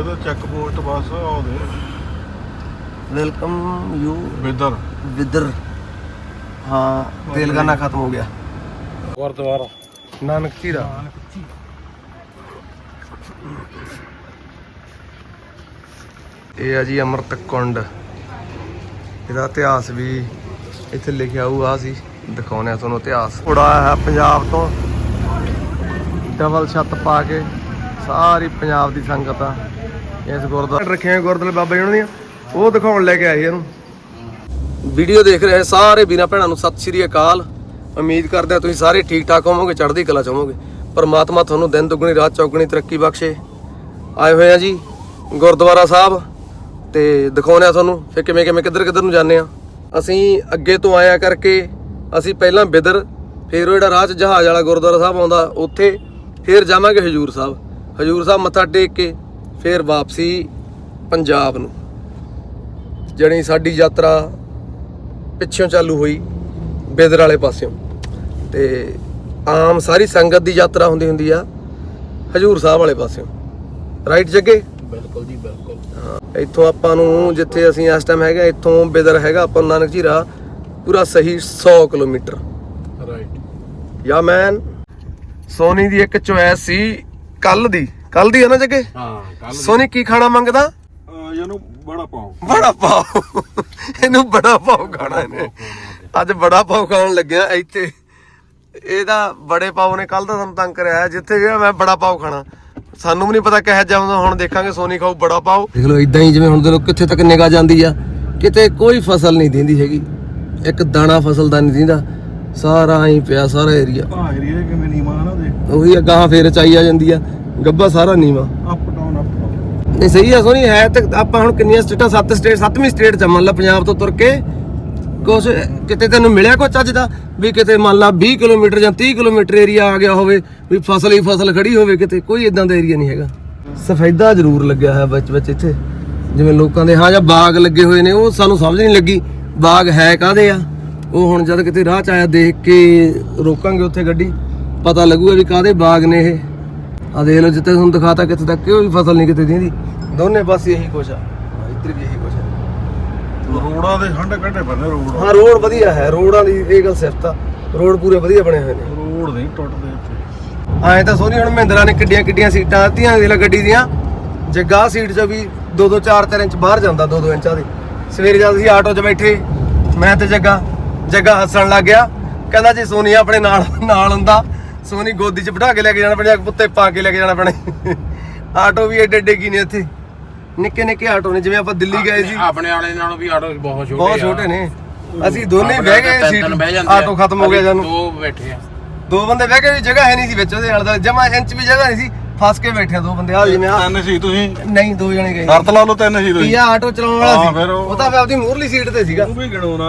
ਇਹਦਾ check post ਬਸ ਆਉਦੇ welcome you Bidar ਵਿਦਰ। ਹਾਂ ਤੇਲਗਾਨਾ ਖਤਮ ਹੋ ਗਿਆ। ਗੁਰਦੁਆਰਾ। ਨਾਨਕ ਝੀਰਾ ਇਹ ਆ ਜੀ ਅਮਰਤ ਕੁੰਡ। ਇਹਦਾ ਇਤਿਹਾਸ ਵੀ ਇੱਥੇ ਲਿਖਿਆ ਹੋਊ ਆ ਸੀ ਦਿਖਾਉਣੇ ਆ ਤੁਹਾਨੂੰ ਇਤਿਹਾਸ। ਉੜਾਇਆ ਹੈ ਪੰਜਾਬ ਤੋਂ। ਡਬਲ ਛੱਤ ਪਾ ਕੇ ਸਾਰੀ ਪੰਜਾਬ ਦੀ ਸੰਗਤ ਆ। ਇਸ ਗੁਰਦੁਆਰੇ ਰੱਖੇ ਗੁਰਦੁਆਰੇ ਬਾਬਾ ਜੀ ਉਹਨਾਂ ਦੀਆਂ। ਉਹ ਦਿਖਾਉਣ ਲੈ ਕੇ ਆਏ ਇਹਨੂੰ। ਵੀਡੀਓ ਦੇਖ ਰਹੇ ਸਾਰੇ ਵੀਰਾਂ ਭੈਣਾਂ ਨੂੰ ਸਤਿ ਸ਼੍ਰੀ ਅਕਾਲ। ਉਮੀਦ ਕਰਦੇ ਹਾਂ ਤੁਸੀਂ ਸਾਰੇ ਠੀਕ ਠਾਕ ਹੋਵੋਗੇ, ਚੜ੍ਹਦੀ ਕਲਾ ਚ ਹੋਵੋਗੇ। ਪਰਮਾਤਮਾ ਤੁਹਾਨੂੰ ਦਿਨ ਦੁੱਗਣੀ, ਰਾਤ ਚੌਗਣੀ ਤਰੱਕੀ ਬਖਸ਼ੇ। ਆਏ ਹੋਏ ਆ ਜੀ, ਗੁਰਦੁਆਰਾ ਸਾਹਿਬ। ਤੇ ਦਿਖਾਉਂਦੇ ਆ ਤੁਹਾਨੂੰ ਫਿਰ ਕਿਵੇਂ ਕਿਵੇਂ ਕਿੱਧਰ ਕਿੱਧਰ ਨੂੰ ਜਾਂਦੇ ਆ ਅਸੀਂ ਅੱਗੇ ਤੋਂ ਆਇਆ ਕਰਕੇ ਅਸੀਂ ਪਹਿਲਾਂ ਬਿਦਰ, ਫਿਰ ਉਹ ਜਿਹੜਾ ਰਾਹ ਚ ਜਹਾਜ਼ ਵਾਲਾ ਗੁਰਦੁਆਰਾ ਸਾਹਿਬ ਆਉਂਦਾ, ਉੱਥੇ ਫਿਰ ਜਾਵਾਂਗੇ ਹਜੂਰ ਸਾਹਿਬ। ਹਜੂਰ ਸਾਹਿਬ ਮੱਥਾ ਟੇਕ ਕੇ ਫਿਰ ਵਾਪਸੀ ਪੰਜਾਬ ਨੂੰ। ਜਿਹੜੀ ਸਾਡੀ ਯਾਤਰਾ ਪਿੱਛੋਂ ਚਾਲੂ ਹੋਈ ਬੇਦਰ ਵਾਲੇ ਪਾਸਿਓਂ। ਤੇ ਆਮ ਸਾਰੀ ਸੰਗਤ ਦੀ ਯਾਤਰਾ ਹੁੰਦੀ ਹੁੰਦੀ ਆ ਹਜੂਰ ਸਾਹਿਬ ਵਾਲੇ ਪਾਸਿਓਂ। ਰਾਈਟ ਜੱਗੇ? ਬਿਲਕੁਲ ਜੀ ਬਿਲਕੁਲ। ਹਾਂ ਇੱਥੋਂ ਆਪਾਂ ਨੂੰ ਜਿੱਥੇ ਅਸੀਂ ਇਸ ਟਾਈਮ ਹੈਗਾ ਇੱਥੋਂ ਬੇਦਰ ਹੈਗਾ ਆਪਾਂ ਨਾਨਕ ਝੀਰਾ ਪੂਰਾ ਸਹੀ 100 ਕਿਲੋਮੀਟਰ। ਰਾਈਟ ਯਾ ਮੈਨ ਸੋਨੀ ਦੀ ਇੱਕ ਚੁਆਇਸ ਸੀ ਕੱਲ ਦੀ। ਕੱਲ ਦੀ ਹੈ ਨਾ ਜੱਗੇ? ਹਾਂ ਕੱਲ ਸੋਨੀ ਕੀ ਖਾਣਾ ਮੰਗਦਾ? ਇਹਨੂੰ ਬੜਾ ਪਾਓ। ਬੜਾ ਪਾਓ। ਇਹਨੂੰ ਬੜਾ ਪਾਓ ਖਾਣਾ ਇਹਨੇ। ਅੱਜ ਬੜਾ ਪਾਓ ਖਾਣ ਲੱਗਿਆ ਇੱਥੇ। ਇਹਦਾ ਬੜੇ ਪਾਓ ਨੇ ਕੱਲ ਦਾ ਸਾਨੂੰ ਤੰਗ ਕਰਿਆ ਜਿੱਥੇ ਗਿਆ ਮੈਂ ਬੜਾ ਪਾਓ ਖਾਣਾ। ਸਾਨੂੰ ਵੀ ਨਹੀਂ ਪਤਾ ਕਿਹੋ ਜਿਹਾ ਹੁੰਦਾ ਹੁਣ ਦੇਖਾਂਗੇ ਸੋਨੀ ਖਾਊ ਬੜਾ ਪਾਓ। ਦੇਖ ਲਓ ਇਦਾਂ ਹੀ ਜਿਵੇਂ ਹੁਣ ਦੇ ਲੋਕ ਕਿੱਥੇ ਤੱਕ ਨਿਗਾਹ ਜਾਂਦੀ ਆ। ਕਿਤੇ ਕੋਈ ਫਸਲ ਨਹੀਂ ਦਿੰਦੀ ਹੈਗੀ। ਇੱਕ ਦਾਣਾ ਫਸਲ ਦਾ ਨਹੀਂ ਦਿੰਦਾ। ਸਾਰਾ ਹੀ ਪਿਆ ਸਾਰਾ ਏਰੀਆ ਆ ਏਰੀਆ ਕਿਵੇਂ ਨੀਵਾਂ ਨਾ ਦੇ ਉਹੀ ਅਗਾਹ ਫੇਰ ਚਾਈ ਆ ਜਾਂਦੀ ਆ। ਗੱਬਾ ਸਾਰਾ ਨੀਵਾ। ਅਪ ਡਾਊਨ ਅਪ ਡਾਊਨ ਨਹੀਂ ਸਹੀ ਆ ਸੋਨੀ ਹੈ ਤੇ ਆਪਾਂ ਹੁਣ ਕਿੰਨੀਆਂ ਸਟੇਟਾਂ ਸੱਤ ਸਟੇਟ ਸੱਤਵੀਂ ਸਟੇਟ ਚ ਆ, ਮੰਨ ਲਾ ਪੰਜਾਬ ਤੋਂ ਤੁਰ ਕੇ। ਕੁਛ ਕਿਤੇ ਤੈਨੂੰ ਮਿਲਿਆ ਕੁਛ ਅੱਜ ਦਾ? ਵੀ ਕਿਤੇ ਮੰਨ ਲਾ 20 ਕਿਲੋਮੀਟਰ ਜਾਂ 30 ਕਿਲੋਮੀਟਰ ਏਰੀਆ ਆ ਗਿਆ ਹੋਵੇ ਵੀ ਫਸਲ ਹੀ ਫਸਲ ਖੜੀ ਹੋਵੇ ਕਿਤੇ ਕੋਈ ਇਦਾਂ ਦਾ ਏਰੀਆ ਨਹੀਂ ਹੈਗਾ। ਸਫੈਦਾ ਜ਼ਰੂਰ ਲੱਗਿਆ ਹੈ ਵਿੱਚ ਵਿੱਚ ਇੱਥੇ। ਜਿਵੇਂ ਲੋਕਾਂ ਦੇ ਹਾਂ ਜਾਂ ਬਾਗ ਲੱਗੇ ਹੋਏ ਨੇ ਉਹ ਸਾਨੂੰ ਸਮਝ ਨਹੀਂ ਲੱਗੀ ਬਾਗ ਹੈ ਕਾਦੇ ਆ? ਉਹ ਹੁਣ ਜਦ ਕਿਤੇ ਰਾਹ ਚ ਆਇਆ ਦੇਖ ਕੇ ਰੋਕਾਂਗੇ ਉੱਥੇ ਗੱਡੀ ਪਤਾ ਲੱਗੂਗਾ ਵੀ ਕਾਦੇ ਬਾਗ ਨੇ ਇਹ। ਆ ਦੇਖ ਲਓ ਜਿੱਥੇ ਤੁਹਾਨੂੰ ਦਿਖਾਤਾ ਕਿੱਥੇ ਤੱਕ ਕੋਈ ਫਸਲ ਨਹੀਂ ਕਿਤੇ ਦੀਂਦੀ। ਦੋਨੇ ਪਾਸੇ ਇਹੀ ਕੁਛ ਆ। ਹਾਂ, ਇੱਧਰ ਵੀ ਇਹੀ ਕੁਛ ਆ। ਰੋੜਾਂ ਦੇ ਹੰਡ ਕੱਢੇ ਬੰਨੇ ਰੋੜ। ਹਾਂ ਰੋਡ ਵਧੀਆ ਹੈ ਰੋਡਾਂ ਦੀ ਇਹ ਗੱਲ ਸਿਫਤ ਆ। ਰੋਡ ਪੂਰੇ ਵਧੀਆ ਬਣੇ ਹੋਏ ਨੇ। ਰੋੜ ਨਹੀਂ ਟੁੱਟਦੇ ਇੱਥੇ। ਐਂ ਤਾਂ ਸੋਨੀ ਹੁਣ ਮਹਿੰਦਰਾ ਨੇ ਕਿੱਡੀਆਂ ਕਿੱਡੀਆਂ ਸੀਟਾਂ ਦਿੱਤੀਆਂ ਦੇਖ ਲੈ ਗੱਡੀ ਦੀਆਂ। ਜੱਗਾ ਸੀਟ 'ਚ ਵੀ 2-2 4-4 ਇੰਚ ਬਾਹਰ ਜਾਂਦਾ 2-2 ਇੰਚਾਂ ਦੀ। ਸਵੇਰੇ ਜਦ ਅਸੀਂ ਆਟੋ 'ਚ ਬੈਠੇ ਮੈਂ ਤੇ ਜੱਗਾ ਜੱਗਾ ਹੱਸਣ ਲੱਗ ਗਿਆ। ਕਹਿੰਦਾ ਜੀ ਸੋਨੀ ਆਪਣੇ ਨਾਲ ਨਾਲ ਹੁੰਦਾ। ਸੋਨੀ ਗੋਦੀ 'ਚ ਬਿਠਾ ਕੇ ਲੈ ਕੇ ਜਾਣਾ ਪੈਣਾ ਪੁੱਤੇ ਪਾ ਕੇ ਲੈ ਕੇ ਜਾਣਾ ਪੈਣਾ। ਆਟੋ ਵੀ ਏਡੇ ਏਡੇ ਕੀ ਨੇ ਇੱਥੇ? ਨਿੱਕੇ ਨਿੱਕੇ ਆਟੋ ਨੇ ਜਿਵੇਂ ਆਪਾਂ ਦਿੱਲੀ ਗਏ ਸੀ। ਆਪਣੇ ਵਾਲੇ ਨਾਲੋਂ ਵੀ ਆਟੋ ਬਹੁਤ ਛੋਟੇ ਬਹੁਤ। ਛੋਟੇ ਨੇ। ਅਸੀਂ ਦੋਨੇ ਬਹਿ ਗਏ ਸੀਟ। ਆਟੋ ਖਤਮ ਹੋ ਗਿਆ ਜਾਨੂੰ ਦੋ ਬੈਠੇ ਆ। ਦੋ ਬੰਦੇ ਬਹਿ ਕੇ ਵੀ ਜਗ੍ਹਾ ਹੈ ਨਹੀਂ ਸੀ ਵਿੱਚ ਉਹਦੇ ਨਾਲ ਜਮਾ ਇੰਚ ਵੀ ਜਗ੍ਹਾ ਨਹੀਂ ਸੀ ਫਸ ਕੇ ਬੈਠੇ ਦੋ ਬੰਦੇ। ਆ ਜਿਵੇਂ ਆ ਤਿੰਨ ਸੀ ਤੁਸੀਂ? ਨਹੀਂ ਦੋ ਜਣੇ ਗਏ। ਸ਼ਰਤ ਲਾ ਲਓ ਤਿੰਨ ਸੀ ਤੁਸੀਂ। ਪੀਆ ਆਟੋ ਚਲਾਉਣ ਵਾਲਾ ਸੀ। ਉਹ- ਤਾਂ ਆਪਦੀ ਮੂਰਲੀ ਸੀਟ ਤੇ ਸੀਗਾ। ਉਹ ਵੀ ਗਿਣੋ ਨਾ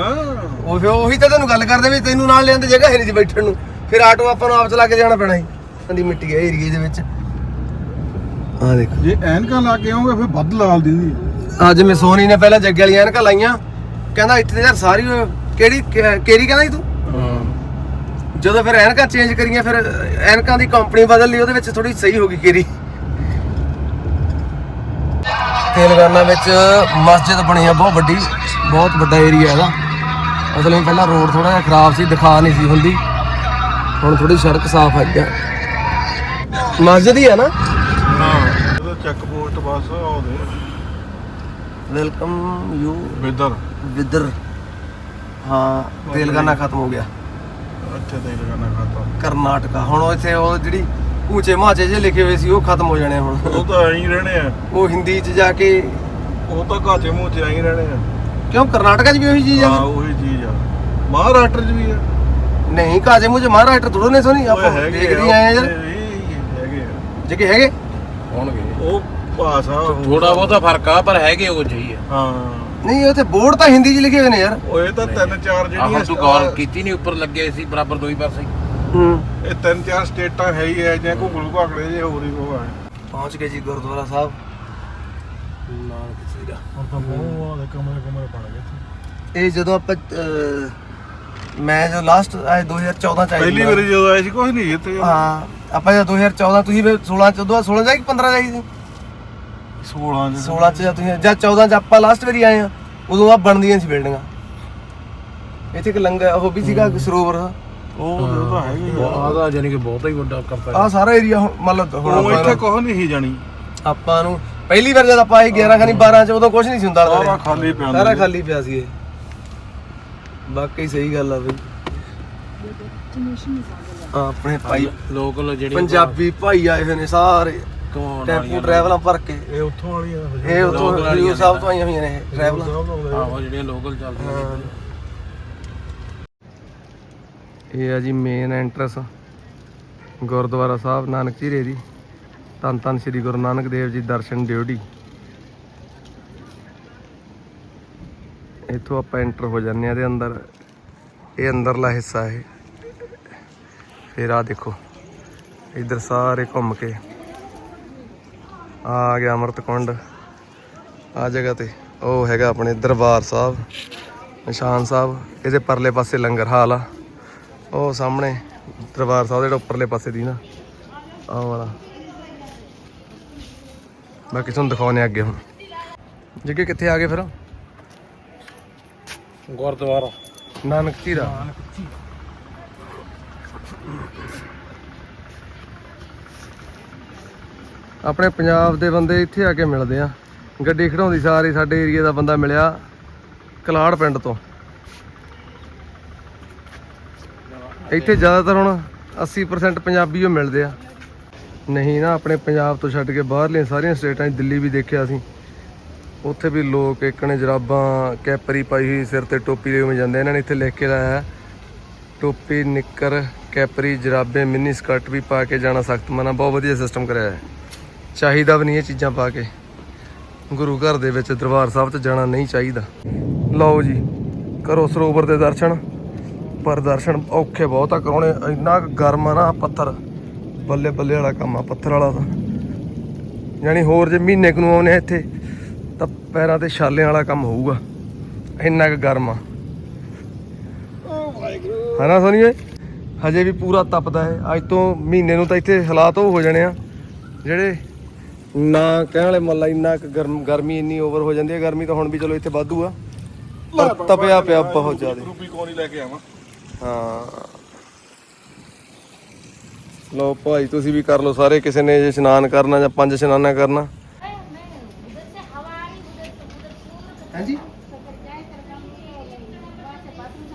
ਉਹ ਫਿਰ ਉਹੀ ਤਾਂ ਤੈਨੂੰ ਗੱਲ ਕਰਦੇ ਵੀ ਤੈਨੂੰ ਨਾਲ ਲਿਆਂਦੇ ਜਗ੍ਹਾ ਹੈ ਨਹੀਂ ਸੀ ਬੈਠਣ ਨੂੰ। ਫਿਰ ਆਟੋ ਆਪਾਂ ਨੂੰ ਆਪ ਚਲਾ ਕੇ ਜਾਣਾ ਪੈਣਾ ਸੀ ਅੰਦੀ ਮਿੱਟੀ ਹੈ ਏਰੀਏ ਦੇ ਵਿੱਚ। ਆ ਦੇਖ। ਜੇ ਐਨਕਾਂ ਲਾ ਕੇ ਆਉਂਗੇ ਫਿਰ ਵੱਧ ਲਾਲ ਦਿੰਦੀ ਅੱਜ ਮੈਂ ਸੋਨੀ ਨੇ ਪਹਿਲਾਂ ਜੱਗੇ ਵਾਲੀਆਂ ਐਨਕਾਂ ਲਾਈਆਂ। ਕਹਿੰਦਾ ਇੱਥੇ ਤੇ ਯਾਰ ਸਾਰੀ ਕਿਹੜੀ ਕਿ- ਕਿਹੜੀ ਕਹਿੰਦਾ ਸੀ ਤੂੰ? ਜਦੋਂ ਫਿਰ ਐਨਕਾਂ ਚੇਂਜ ਕਰੀਆਂ ਫਿਰ ਐਨਕਾਂ ਦੀ ਕੰਪਨੀ ਬਦਲ ਲਈ ਉਹਦੇ ਵਿੱਚ ਥੋੜੀ ਸਹੀ ਹੋ ਗਈ ਕੇਰੀ ਤੇਲੰਗਾਨਾ ਵਿੱਚ ਮਸਜਿਦ ਬਣੀ ਆ ਬਹੁਤ ਵੱਡੀ ਬਹੁਤ ਵੱਡਾ ਏਰੀਆ ਇਹਦਾ। ਅਸਲ ਵਿੱਚ ਪਹਿਲਾਂ ਰੋਡ ਥੋੜਾ ਜਿਹਾ ਖਰਾਬ ਸੀ ਦਿਖਾ ਨਹੀਂ ਸੀ ਹੁੰਦੀ। ਹੁਣ ਥੋੜੀ ਸੜਕ ਸਾਫ਼ ਆ। ਗਿਆ ਮਸਜਿਦ ਹੀ ਹੈ ਨਾ? ਇਹਦਾ ਚੈੱਕ ਪੋਸਟ ਬਸ ਆਉਦੇ ਵੈਲਕਮ ਯੂ ਬਿਦਰ। ਵਿਦਰ ਹਾਂ ਤੇਲੰਗਾਨਾ ਖਤਮ ਹੋ ਗਿਆ। ਇੱਥੇ ਤੇ ਲਗਾਣਾ ਖਾਤਾ ਕਰਨਾਟਕਾ। ਹੁਣ ਉਹ ਇੱਥੇ ਉਹ ਜਿਹੜੀ ਉੱਚੇ ਮਾਚੇ ਜੇ ਲਿਖੇ ਹੋਏ ਸੀ ਉਹ ਖਤਮ ਹੋ ਜਾਣੇ ਹੁਣ। ਉਹ ਤਾਂ ਐਂ ਹੀ ਰਹਿਣੇ ਆ। ਉਹ ਹਿੰਦੀ ਚ ਜਾ ਕੇ ਉਹ ਤਾਂ ਘਾਚੇ ਮੂੰਹ ਚ ਐਂ ਹੀ ਰਹਿਣੇ ਆ। ਕਿਉਂ? ਕਰਨਾਟਕਾ 'ਚ ਵੀ ਉਹੀ ਚੀਜ਼ ਹਾਂ ਆ ਉਹੀ ਚੀਜ਼ ਆ। ਮਹਾਰਾਸ਼ਟਰ ਚ ਵੀ ਆ। ਨਹੀਂ ਕਾਜੇ ਮੁਝੇ ਮਹਾਰਾਸ਼ਟਰ ਥੋੜੋ ਨੇ ਸੋਨੀ ਆਪਾਂ ਓਏ ਹੈਗੇ ਦੇਖਦੇ ਆਏ ਆ ਯਾਰ। ਇਹ ਹੈਗੇ ਆ। ਜੇ ਕਿ ਹੈਗੇ? ਹੋਣਗੇ। ਉਹ ਭਾਸ਼ਾ ਥੋੜਾ ਬਹੁਤਾ ਫ਼ਰਕ ਆ ਪਰ ਹੈਗੇ ਉਹ ਜਿਹੀ ਆ। ਹਾਂ। ਨਹੀਂ ਉੱਥੇ ਬੋਰਡ ਤਾਂ ਹਿੰਦੀ 'ਚ ਲਿਖੇ ਹੋਏ ਨੇ ਯਾਰ। ਉਹ ਇਹ ਤਾਂ ਤਿੰਨ ਚਾਰ ਆਹ ਜਿਹੜੀਆਂ ਤੂੰ ਗੌਰ ਕੀਤੀ ਨਹੀਂ ਉੱਪਰ ਲੱਗੇ ਸੀ ਬਰਾਬਰ ਦੋ ਹੀ ਪਾਸੇ ਹੂੰ। ਇਹ ਤਿੰਨ ਚਾਰ ਸਟੇਟਾਂ ਹੈ ਹੀ ਹੈ ਜਾਂ ਘੁਗਲੂ ਘਾਕੜੇ ਜੇ ਹੋਰ ਹੀ ਹੈ ਪਹੁੰਚ ਗਏ ਜੀ ਗੁਰਦੁਆਰਾ ਸਾਹਿਬ। ਨਾਨਕ ਸੀਗਾ ਹੁਣ ਤਾਂ ਬਹੁਤ ਦੇ ਕਮਰੇ ਕਮਰੇ ਬਣ ਗਏ ਇਹ ਜਦੋਂ ਆਪਾਂ ਅਹ, ਮੈਂ ਜੋ ਲਾਸਟ ਆਏ 2014 ਚ ਆਏ ਪਹਿਲੀ ਵਾਰੀ ਜਦੋਂ ਆਏ ਸੀ ਕੁਝ ਨਹੀਂ ਇੱਥੇ। ਹਾਂ ਆਪਾਂ ਜਦ 2014 ਤੁਸੀਂ ਵੀ 16 14 16 ਜਾਈ ਕਿ 15 ਜਾਈ ਸੀ? 16 ਚ। 16 ਚ ਜਾਂ ਤੁਸੀਂ ਜਾਂ 14 ਚ ਆਪਾਂ ਲਾਸਟ ਵਾਰੀ ਆਏ ਆ ਉਦੋਂ ਆ ਬਣਦੀਆਂ ਸੀ ਬਿਲਡਿੰਗਾਂ ਇੱਥੇ ਇੱਕ ਲੰਗਾ ਉਹ ਵੀ ਸੀਗਾ ਸਰੋਵਰ। ਉਹ ਉਹ ਤਾਂ ਹੈਗਾ ਹੀ ਆ। ਆਦਾ ਜਾਨੀ ਕਿ ਬਹੁਤਾ ਹੀ ਵੱਡਾ ਕਰਤਾ ਆ ਸਾਰਾ ਏਰੀਆ ਮਤਲਬ ਹੁਣ ਉਹ ਇੱਥੇ ਕੁਝ ਨਹੀਂ ਸੀ ਜਾਣੀ। ਆਪਾਂ ਨੂੰ ਪਹਿਲੀ ਵਾਰ ਜਦ ਆਪਾਂ ਆਏ 11 ਖਾਨੀ 12 ਚ ਉਦੋਂ ਕੁਝ ਨਹੀਂ ਸੀ ਹੁੰਦਾ ਸਾਰਾ। ਖਾਲੀ ਪਿਆ ਸਾਰਾ ਸੀ। ਖਾਲੀ ਪਿਆ ਸੀ ਇਹ। ਵਾਕਈ ਸਹੀ ਗੱਲ ਆ ਬਈ। ਆਪਣੇ ਭਾਈ ਲੋਕਲ ਜਿਹੜੀ ਪੰਜਾਬੀ ਭਾਈ ਆਏ ਹੋਏ ਨੇ ਸਾਰੇ। ਕਮਾਉਣ ਟੈਂਪੂ ਟਰੈਵਲਾਂ ਭਰ ਕੇ। ਇਹ ਉੱਥੋਂ ਵਾਲੀਆਂ ਇਹ ਉਥੋਂ ਹਜੂਰ ਸਾਹਿਬ ਤੋਂ ਆਈਆਂ ਹੋਈਆਂ ਨੇ ਇਹ ਟਰੈਵਲਾਂ ਆਹੋ ਜਿਹੜੀਆਂ ਲੋਕਲ ਚੱਲਦੀਆਂ ਨੇ। ਇਹ ਆ ਜੀ ਮੇਨ ਐਂਟਰੈਂਸ ਗੁਰਦੁਆਰਾ ਸਾਹਿਬ ਨਾਨਕ ਝੀਰੇ ਦੀ ਧੰਨ ਧੰਨ ਸ੍ਰੀ ਗੁਰੂ ਨਾਨਕ ਦੇਵ ਜੀ ਦਰਸ਼ਨ ਡਿਊਟੀ। ਇੱਥੋਂ ਆਪਾਂ ਐਂਟਰ ਹੋ ਜਾਂਦੇ ਆ ਦੇ ਅੰਦਰ, ਇਹ ਅੰਦਰਲਾ ਹਿੱਸਾ ਹੈ ਫਿਰ ਆ ਦੇਖੋ, ਇੱਧਰ ਸਾਰੇ ਘੁੰਮ ਕੇ। ਆ ਗਿਆ ਅੰਮ੍ਰਿਤ ਕੁੰਡ ਆ ਜਗ੍ਹਾ ਤੇ। ਉਹ ਹੈਗਾ ਆਪਣੇ ਦਰਬਾਰ ਸਾਹਿਬ, ਨਿਸ਼ਾਨ ਸਾਹਿਬ, ਇਹਦੇ ਪਰਲੇ ਪਾਸੇ ਲੰਗਰ ਹਾਲ ਆ। ਉਹ ਸਾਹਮਣੇ ਦਰਬਾਰ ਸਾਹਿਬ ਦੇ ਜਿਹੜਾ ਉੱਪਰਲੇ ਪਾਸੇ ਦੀ ਨਾ, ਆਹ ਵਾਲਾ। ਬਾਕੀ ਤੁਹਾਨੂੰ ਦਿਖਾਉਣੇ ਅੱਗੇ ਹੁਣ। ਜੱਗੇ, ਕਿੱਥੇ ਆ ਗਏ ਫਿਰ? ਗੁਰਦੁਆਰਾ। ਨਾਨਕ ਝੀਰਾ ਆਪਣੇ ਪੰਜਾਬ ਦੇ ਬੰਦੇ ਇੱਥੇ ਆ ਕੇ ਮਿਲਦੇ ਆ। ਗੱਡੀ ਖੜਾਉਂਦੀ ਸਾਰੀ ਸਾਡੇ ਏਰੀਆ ਦਾ ਬੰਦਾ ਮਿਲਿਆ ਕਲਾੜ ਪਿੰਡ ਤੋਂ। ਇੱਥੇ ਜ਼ਿਆਦਾਤਰ ਹੁਣ 80% ਪੰਜਾਬੀ ਓ ਮਿਲਦੇ ਆ। ਨਹੀਂ ਨਾ ਆਪਣੇ ਪੰਜਾਬ ਤੋਂ ਛੱਡ ਕੇ ਬਾਹਰਲੀਆਂ ਸਾਰੀਆਂ ਸਟੇਟਾਂ 'ਚ ਦਿੱਲੀ ਵੀ ਦੇਖਿਆ ਸੀ। ਉੱਥੇ ਵੀ ਲੋਕ ਇੱਕਣੇ ਜਰਾਬਾਂ ਕੈਪਰੀ ਪਾਈ ਹੋਈ ਸਿਰ ਤੇ ਟੋਪੀ ਦੇ ਉਵੇਂ ਜਾਂਦੇ ਇਹਨਾਂ ਨੇ ਇੱਥੇ ਲਿਖ ਕੇ ਲਾਇਆ। ਟੋਪੀ, ਨਿੱਕਰ, ਕੈਪਰੀ, ਜਰਾਬੇ, ਮਿੰਨੀ ਸਕਰਟ ਵੀ ਪਾ ਕੇ ਜਾਣਾ ਸਖਤ ਮਨਾ। ਬਹੁਤ ਵਧੀਆ ਸਿਸਟਮ ਕਰਿਆ ਹੈ। ਚਾਹੀਦਾ ਵੀ ਨਹੀਂ ਇਹ ਚੀਜ਼ਾਂ ਪਾ ਕੇ। ਗੁਰੂ ਘਰ ਦੇ ਵਿੱਚ ਦਰਬਾਰ ਸਾਹਿਬ 'ਚ ਜਾਣਾ ਨਹੀਂ ਚਾਹੀਦਾ। ਲਓ ਜੀ, ਕਰੋ ਸਰੋਵਰ ਦੇ ਦਰਸ਼ਨ। ਪਰ ਦਰਸ਼ਨ ਔਖੇ ਬਹੁਤ ਆ, ਕਰਾਉਣੇ ਇੰਨਾ ਕੁ ਗਰਮ ਆ ਨਾ ਪੱਥਰ। ਬੱਲੇ ਬੱਲੇ ਵਾਲਾ ਕੰਮ ਆ, ਪੱਥਰ ਵਾਲਾ ਤਾਂ। ਯਾਨੀ ਹੋਰ ਜੇ ਮਹੀਨੇ ਕੁ ਨੂੰ ਆਉਨੇ ਆ ਇੱਥੇ ਤਾਂ ਪੈਰਾਂ ਤੇ ਛਾਲਿਆਂ ਵਾਲਾ ਕੰਮ ਹੋਊਗਾ। ਇੰਨਾ ਕੁ ਗਰਮ ਆ। ਹਨਾ ਸੁਣੀਏ ਹਜੇ ਵੀ ਪੂਰਾ ਤਪਦਾ ਹੈ। ਅੱਜ ਤੋਂ ਮਹੀਨੇ ਨੂੰ ਤਾਂ ਇੱਥੇ ਹਾਲਾਤ ਉਹ ਹੋ ਜਾਣੇ ਆ ਜਿਹੜੇ ਨਾ ਕਹਿਣ ਵਾਲੇ ਮੱਲਾ ਇੰਨਾ ਕੁ ਗਰਮ ਗਰਮੀ ਇੰਨੀ ਓਵਰ ਹੋ ਜਾਂਦੀ ਹੈ। ਗਰਮੀ ਤਾਂ ਹੁਣ ਵੀ ਚਲੋ ਇੱਥੇ ਵਾਧੂ ਆ। ਪਰ ਤਪਿਆ ਪਿਆ ਬਹੁਤ ਜ਼ਿਆਦਾ। ਰੂਪੀ ਕੋਣੀ ਲੈ ਕੇ ਆਵਾਂ। ਹਾਂ। ਲੋ ਭਾਈ ਤੁਸੀਂ ਵੀ ਕਰ ਲਓ ਸਾਰੇ ਕਿਸੇ ਨੇ ਜੇ ਇਸ਼ਨਾਨ ਕਰਨਾ ਜਾਂ ਪੰਜ ਇਸ਼ਨਾਨਾ ਕਰਨਾ।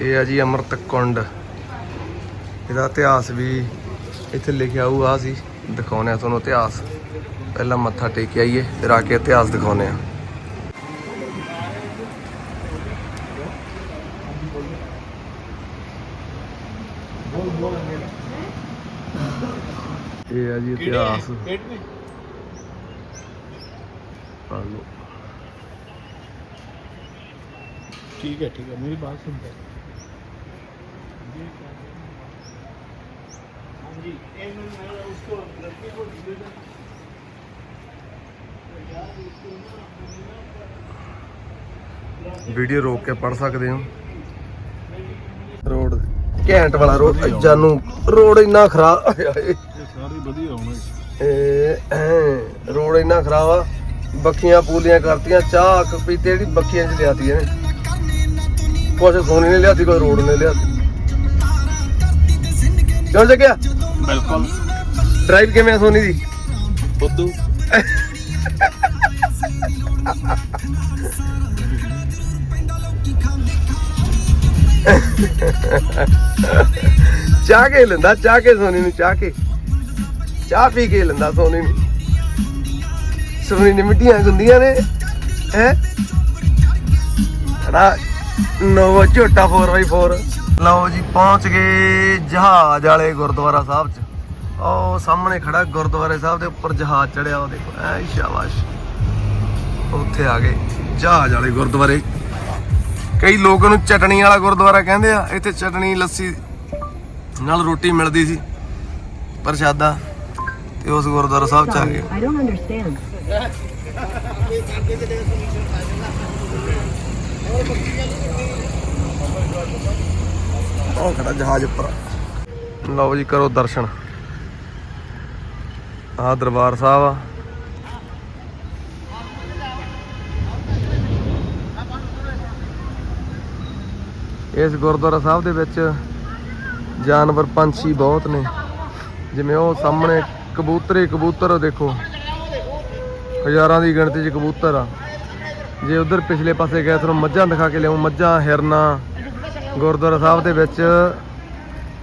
ਇਹ ਆ ਜੀ ਅੰਮ੍ਰਿਤ ਕੁੰਡ। ਇਹਦਾ ਇਤਿਹਾਸ ਵੀ ਇੱਥੇ ਲਿਖਿਆ ਹੋਊ ਆ ਸੀ ਦਿਖਾਉਣੇ ਆ ਤੁਹਾਨੂੰ ਇਤਿਹਾਸ। ਪਹਿਲਾਂ ਮੱਥਾ ਟੇਕ ਕੇ ਆਈਏ ਫਿਰ ਆ ਕੇ ਇਤਿਹਾਸ ਦਿਖਾਉਣੇ ਆ ਇਹ ਆ ਜੀ ਇਤਿਹਾਸ। ਆ ਲਓ। ठीक है ठीक है मेरी बात सुन ਵੀਡੀਓ ਰੋਕ ਕੇ ਪੜ ਸਕਦੇ ਹੋ ਰੋਡ ਘੈਂਟ ਵਾਲਾ ਰੋਡ ਜਾਨੂੰ ਰੋਡ ਇੰਨਾ ਖਰਾਬ ਆਏ ਹਾਏ ਇਹ ਸਾਰੇ ਵਧੀਆ ਹੋਣੇ ਇਹ ਐਂ, ਰੋਡ ਇੰਨਾ ਖਰਾਬ ਆ ਬੱਖੀਆਂ ਪੂਲੀਆਂ ਕਰਤੀਆਂ ਚਾਹ ਕ ਪੀਤੇ ਜਿਹੜੀ ਬੱਖੀਆਂ ਚ ਲਿਆਤੀ ਇਹਨੇ ਕੁਛ ਸੋਨੀ ਨੇ ਲਿਆਤੀ ਕੋਈ ਰੋਡ ਨੇ ਲਿਆਤੀ। ਕਿਉਂ ਜਗਿਆ ਬਿਲਕੁਲ। ਡਰਾਈਵ ਕਿਵੇਂ ਆ ਸੋਨੀ ਦੀ? ਬੁੱਧੂ। ਚਾਹ ਕੇ ਲੈਂਦਾ ਚਾਹ ਕੇ ਸੋਨੀ ਨੂੰ ਚਾਹ ਕੇ। ਚਾਹ ਪੀ ਕੇ ਲੈਂਦਾ ਸੋਨੀ ਨੂੰ। ਸੋਨੀ ਨੇ ਮਿੱਟੀਆਂ ਗੁੰਦੀਆਂ ਨੇ ਹੈ? ੜਾ ਨੋ ਝੋਟਾ 4x4 ਲਓ ਜੀ, ਪਹੁੰਚ ਗਏ ਜਹਾਜ਼ ਵਾਲੇ ਗੁਰਦੁਆਰਾ ਸਾਹਿਬ ਚ। ਉਹ ਸਾਹਮਣੇ ਖੜਾ ਗੁਰਦੁਆਰੇ ਸਾਹਿਬ ਦੇ ਉੱਪਰ ਜਹਾਜ਼ ਚੜਿਆ ਉਹ ਦੇਖੋ ਐ ਸ਼ਾਬਾਸ਼। ਉੱਥੇ ਆ ਗਏ ਜਹਾਜ਼ ਵਾਲੇ ਗੁਰਦੁਆਰੇ। ਕਈ ਲੋਕ ਉਹਨੂੰ ਚਟਣੀ ਵਾਲਾ ਗੁਰਦੁਆਰਾ ਕਹਿੰਦੇ ਆ। ਇੱਥੇ ਚਟਣੀ, ਲੱਸੀ ਨਾਲ ਰੋਟੀ ਮਿਲਦੀ ਸੀ। ਪ੍ਰਸ਼ਾਦਾ। ਤੇ ਉਸ ਗੁਰਦੁਆਰਾ ਸਾਹਿਬ ਚ ਆ ਗਏ। ਉਹ ਖੜਾ ਜਹਾਜ਼ ਉੱਪਰ। ਲਓ ਜੀ ਕਰੋ ਦਰਸ਼ਨ। ਆਹ ਦਰਬਾਰ ਸਾਹਿਬ ਆ। ਇਸ ਗੁਰਦੁਆਰਾ ਸਾਹਿਬ ਦੇ ਵਿੱਚ ਜਾਨਵਰ ਪੰਛੀ ਬਹੁਤ ਨੇ। ਜਿਵੇਂ ਉਹ ਸਾਹਮਣੇ ਕਬੂਤਰੇ ਕਬੂਤਰ ਦੇਖੋ। ਹਜ਼ਾਰਾਂ ਦੀ ਗਿਣਤੀ 'ਚ ਕਬੂਤਰ ਆ। ਜੇ ਉਧਰ ਪਿਛਲੇ ਪਾਸੇ ਗਏ ਤੁਹਾਨੂੰ ਮੱਝਾਂ ਦਿਖਾ ਕੇ ਲਿਆਉਂ ਮੱਝਾਂ ਹਿਰਨਾ ਗੁਰਦੁਆਰਾ ਸਾਹਿਬ ਦੇ ਵਿੱਚ।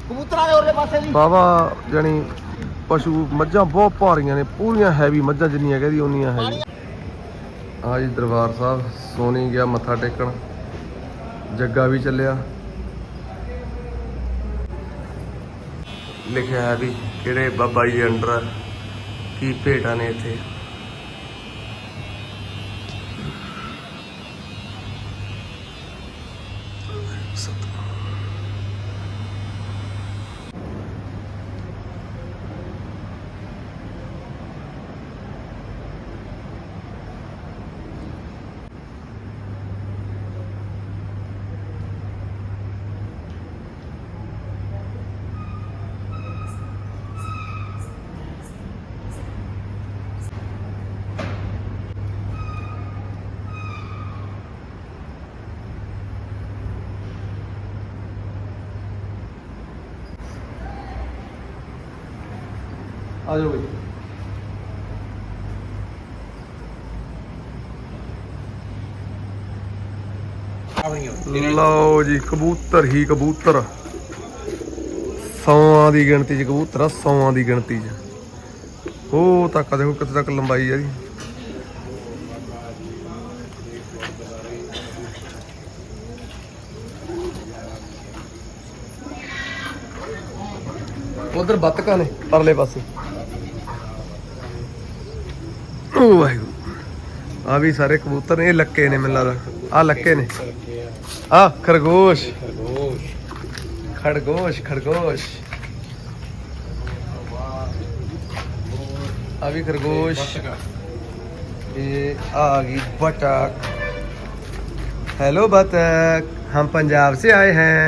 ਕਬੂਤਰਾਂ ਦੇ ਉਹਦੇ ਪਾਸੇ ਵੀ ਬਾਬਾ ਜਾਨੀ ਪਸ਼ੂ ਮੱਝਾਂ ਬਹੁਤ ਭਾਰੀਆਂ ਨੇ ਪੂਰੀਆਂ ਹੈਵੀ ਮੱਝਾਂ ਜਿੰਨੀਆਂ ਕਹਦੀ ਉਨੀਆਂ ਹੈਵੀ ਆ ਜੀ ਦਰਬਾਰ ਸਾਹਿਬ ਸੋਨੀ ਗਿਆ ਮੱਥਾ ਟੇਕਣ। ਜੱਗਾ ਵੀ ਚੱਲਿਆ। ਲਿਖਿਆ ਹੈ ਵੀ ਕਿਹੜੇ ਬਾਬਾ ਜੀ ਅੰਡਰ ਕੀ ਭੇਟਾਂ ਨੇ ਇੱਥੇ? ਆ ਜਾਓ ਬਈ। ਲਓ ਜੀ, ਕਬੂਤਰ ਹੀ ਕਬੂਤਰ। ਸੌਆਂ ਦੀ ਗਿਣਤੀ ਚ ਕਬੂਤਰ ਆ ਸੌਆਂ ਦੀ ਗਿਣਤੀ ਚ। ਉਹ ਤੱਕ ਦੇਖੋ ਕਿੱਥੇ ਤੱਕ ਲੰਬਾਈ ਆ ਜੀ। ਉਧਰ ਬੱਤਕਾਂ ਨੇ ਪਰਲੇ ਪਾਸੇ। ਵਾਹਿਗੁਰੂ ਆ ਵੀ ਸਾਰੇ ਕਬੂਤਰ ਨੇ ਇਹ ਲੱਕੇ ਨੇ ਮੈਨੂੰ ਲੱਗਦਾ ਆ ਲੱਕੇ ਨੇ ਆ ਖਰਗੋਸ਼ ਖਰਗੋਸ਼ ਖਰਗੋਸ਼ ਆ ਵੀ ਖਰਗੋਸ਼ ਇਹ ਆ गई बतख हेलो बतख हम पंजाब से आए हैं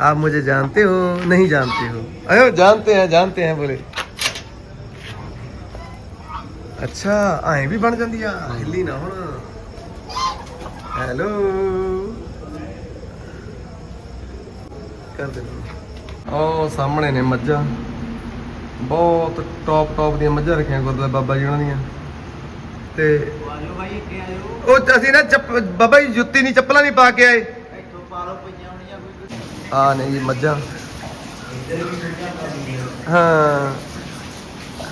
आप मुझे जानते हो नहीं जानते हो अरे जानते हैं जानते हैं बोले ਅੱਛਾ, ਐਂ ਵੀ ਬਣ ਜਾਂਦੀ ਆ। ਹਿੱਲੀ ਨਾ ਹੁਣ। ਹੈਲੋ ਕਰ ਦੇ। ਉਹ ਸਾਹਮਣੇ ਨੇ ਮੱਝਾਂ। ਬਹੁਤ ਟੌਪ ਟੌਪ ਦੀਆਂ ਮੱਝਾਂ ਰੱਖੀਆਂ ਗੁਰਦੁਆਰਾ ਬਾਬਾ ਜੀ ਉਹਨਾਂ ਦੀਆਂ। ਤੇ ਉਹ ਅਸੀਂ ਨਾ ਚੱਪ, ਬਾਬਾ ਜੀ ਜੁੱਤੀ ਨਹੀਂ, ਚੱਪਲਾਂ ਨਹੀਂ ਪਾ ਕੇ ਆਏ। ਆ ਨੇ ਮੱਝਾਂ। ਹਾਂ।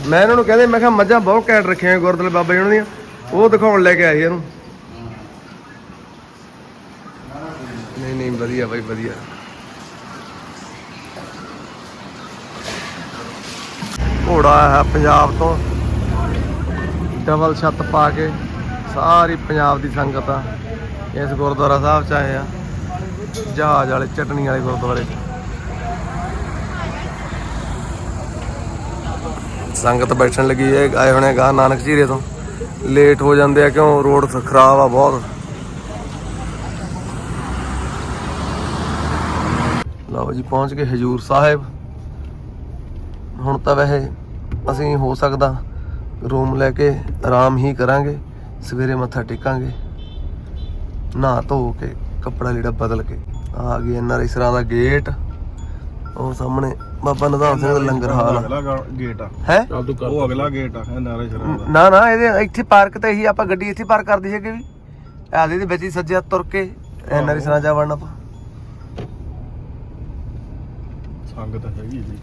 ਮੈਂ ਇਹਨਾਂ ਨੂੰ ਕਹਿੰਦੇ, ਮੈਂ ਕਿਹਾ ਮੱਝਾਂ ਬਹੁਤ ਘੈਂਟ ਰੱਖੀਆਂ ਗੁਰਦੁਆਰੇ ਬਾਬਾ ਜੀ ਉਹਨਾਂ ਦੀਆਂ। ਉਹ ਦਿਖਾਉਣ ਲੈ ਕੇ ਆਏ ਇਹਨੂੰ। ਨਹੀਂ ਨਹੀਂ, ਵਧੀਆ ਬਾਈ, ਵਧੀਆ। ਘੋੜਾ ਹੈ ਪੰਜਾਬ ਤੋਂ। ਡਬਲ ਛੱਤ ਪਾ ਕੇ ਸਾਰੀ ਪੰਜਾਬ ਦੀ ਸੰਗਤ ਆ। ਇਸ ਗੁਰਦੁਆਰਾ ਸਾਹਿਬ ਚ ਆਏ ਆ। ਜਹਾਜ਼ ਵਾਲੇ ਚਟਣੀ ਵਾਲੇ ਗੁਰਦੁਆਰੇ ਸੰਗਤ ਬੈਠਣ ਲੱਗੀ ਹੈ, ਆਏ ਹੋਣੇ ਗਾ ਨਾਨਕ ਝੀਰੇ ਤੋਂ। ਲੇਟ ਹੋ ਜਾਂਦੇ ਆ ਕਿਉਂ? ਰੋਡ ਖਰਾਬ ਆ ਬਹੁਤ। ਲਓ ਜੀ, ਪਹੁੰਚ ਗਏ ਹਜੂਰ ਸਾਹਿਬ। ਹੁਣ ਤਾਂ ਵੈਸੇ ਅਸੀਂ ਹੋ ਸਕਦਾ ਰੂਮ ਲੈ ਕੇ ਆਰਾਮ ਹੀ ਕਰਾਂਗੇ, ਸਵੇਰੇ ਮੱਥਾ ਟੇਕਾਂਗੇ। ਨਹਾ ਧੋ ਕੇ, ਕੱਪੜਾ ਲੀੜਾ ਬਦਲ ਕੇ। ਆ ਗਏ ਐਨਆਰਆਈ ਸਰਾਂ ਦਾ ਗੇਟ। ਉਹ ਸਾਹਮਣੇ ਬਾਬਾ ਨਿਧਾਨ ਸਿੰਘ ਦਾ ਲੰਗਰ ਹਾਲ ਆ। ਅਗਲਾ ਗੇਟ ਆ। ਹੈ? ਉਹ ਅਗਲਾ ਗੇਟ ਆ ਇਹ ਨਾਰੇ ਸ਼ਰਾਂ ਦਾ। ਨਾ ਨਾ ਇਹਦੇ ਇੱਥੇ ਪਾਰਕ ਤੇ ਹੀ ਆਪਾਂ ਗੱਡੀ ਇੱਥੇ ਪਾਰਕ ਕਰਦੀ ਸੀਗੇ ਵੀ। ਆਦੇ ਦੇ ਵਿੱਚ ਹੀ ਸੱਜੇ ਹੱਥ ਤੁਰ ਕੇ ਐਨਆਰਆਈ ਸਰਾਂ ਜਾ ਵੜਨਾ ਆਪਾਂ। ਸੰਗਤ ਹੈਗੀ ਜੀ।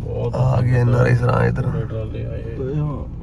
ਬਹੁਤ ਆ ਗਏ ਐਨਆਰਆਈ ਸਰਾਂ ਇਧਰ। ਟਰਾਲੇ ਆਏ। ਤੇ ਹਾਂ।